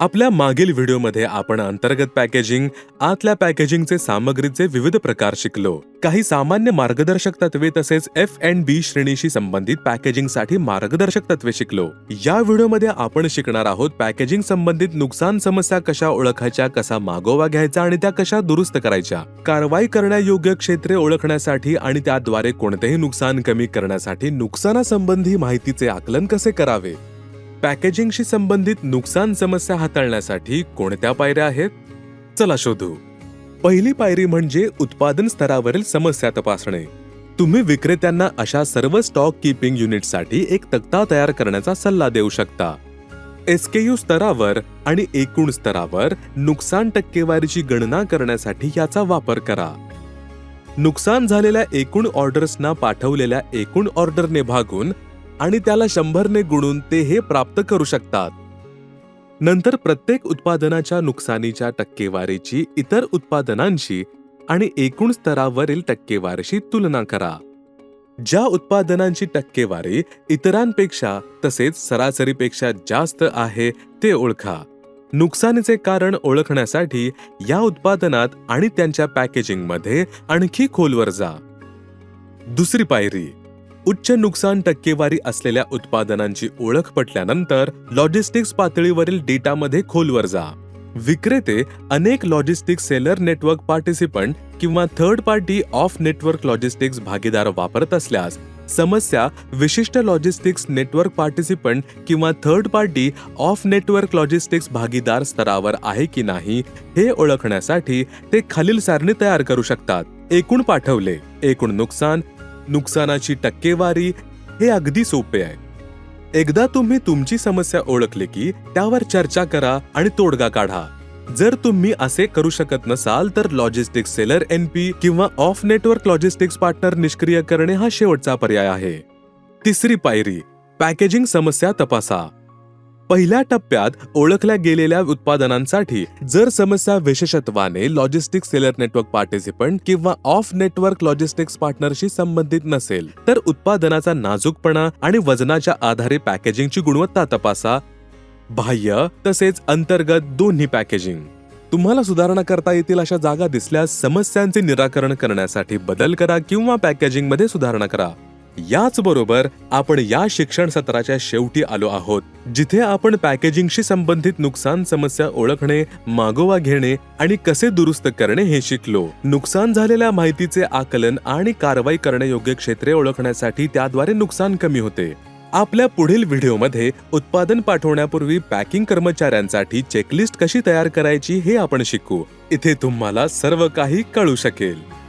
आपल्या मागील व्हिडिओमध्ये आपण अंतर्गत पॅकेजिंग आतल्या पॅकेजिंगचे सामग्रीचे विविध प्रकार शिकलो. काही सामान्य मार्गदर्शक तत्वे तसेच एफ अँड बी श्रेणीशी संबंधित पॅकेजिंगसाठी मार्गदर्शक तत्वे शिकलो. या व्हिडिओमध्ये आपण शिकणार आहोत पॅकेजिंग संबंधित नुकसान समस्या कशा ओळखायच्या कसा मागोवा घ्यायचा आणि त्या कशा दुरुस्त करायच्या. कारवाई करण्यायोग्य क्षेत्रे ओळखण्यासाठी आणि त्याद्वारे कोणतेही नुकसान कमी करण्यासाठी नुकसानासंबंधी माहितीचे आकलन कसे करावे? पॅकेजिंगशी संबंधित नुकसान समस्या हाताळण्यासाठी कोणत्या पायऱ्या आहेत? चला शोधू. पहिली पायरी म्हणजे उत्पादन स्तरावरील समस्या तपासणे. तुम्ही विक्रेत्यांना अशा सर्व स्टॉक कीपिंग युनिटसाठी एक तक्ता तयार करण्याचा सल्ला देऊ शकता. एसकेयू स्तरावर आणि एकूण स्तरावर नुकसान टक्केवारीची गणना करण्यासाठी याचा वापर करा. नुकसान झालेल्या एकूण ऑर्डर्सना पाठवलेल्या एकूण ऑर्डरने भागून आणि त्याला शंभरने गुणून ते हे प्राप्त करू शकतात. नंतर प्रत्येक उत्पादनाच्या नुकसानीच्या टक्केवारीची इतर उत्पादनांशी आणि एकूण स्तरावरील टक्केवारीशी तुलना करा. ज्या उत्पादनांची टक्केवारी इतरांपेक्षा तसेच सरासरीपेक्षा जास्त आहे ते ओळखा. नुकसानीचे कारण ओळखण्यासाठी या उत्पादनात आणि त्यांच्या पॅकेजिंगमध्ये आणखी खोलवर जा. दुसरी पायरी. उच्च नुकसान टक्केवारी असलेल्या उत्पादनांची ओळख पटल्यानंतर लॉजिस्टिक्स पातळीवरील डेटामध्ये खोलवर जा. विक्रेते अनेक लॉजिस्टिक्स सेलर नेटवर्क पार्टिसिपंट किंवा third party off network logistics भागीदार वापरत असल्यास समस्या विशिष्ट लॉजिस्टिक्स नेटवर्क पार्टिसिपंट किंवा third party off network logistics भागीदार स्तरावर आहे की नाही हे ओळखण्यासाठी ते खालील सारणी तयार करू शकतात. एकूण पाठवले. एकूण नुकसान नुकसानाची टक्केवारी हे अगदी सोपे आहे. एकदा तुम्ही तुमची समस्या ओळखली की त्यावर चर्चा करा आणि तोडगा काढा. जर तुम्ही असे करू शकत नसाल तर लॉजिस्टिक्स सेलर एनपी किंवा ऑफ नेटवर्क लॉजिस्टिक्स पार्टनर निष्क्रिय करणे हा शेवटचा पर्याय आहे. तिसरी पायरी पॅकेजिंग समस्या तपासा. पहिल्या टप्प्यात ओळखल्या गेलेल्या उत्पादनांसाठी जर समस्या विशेषत्वाने लॉजिस्टिक सेलर नेटवर्क पार्टिसिपंट किंवा ऑफ नेटवर्क लॉजिस्टिक्स पार्टनरशी संबंधित नसेल तर उत्पादनाचा नाजूकपणा आणि वजनाच्या आधारे पॅकेजिंगची गुणवत्ता तपासा. बाह्य तसेच अंतर्गत दोन्ही पॅकेजिंग तुम्हाला सुधारणा करता येतील अशा जागा दिसल्यास समस्यांचे निराकरण करण्यासाठी बदल करा किंवा पॅकेजिंगमध्ये सुधारणा करा. याचबरोबर आपण या शिक्षण सत्राच्या शेवटी आलो आहोत जिथे आपण पॅकेजिंगशी संबंधित नुकसान समस्या ओळखणे मागोवा घेणे आणि कसे दुरुस्त करणे हे शिकलो. नुकसान झालेल्या माहितीचे आकलन आणि कारवाई करण्यायोग्य क्षेत्रे ओळखण्यासाठी त्याद्वारे नुकसान कमी होते. आपल्या पुढील व्हिडिओमध्ये उत्पादन पाठवण्यापूर्वी पॅकिंग कर्मचाऱ्यांसाठी चेकलिस्ट कशी तयार करायची हे आपण शिकू. इथे तुम्हाला सर्व काही कळू शकेल.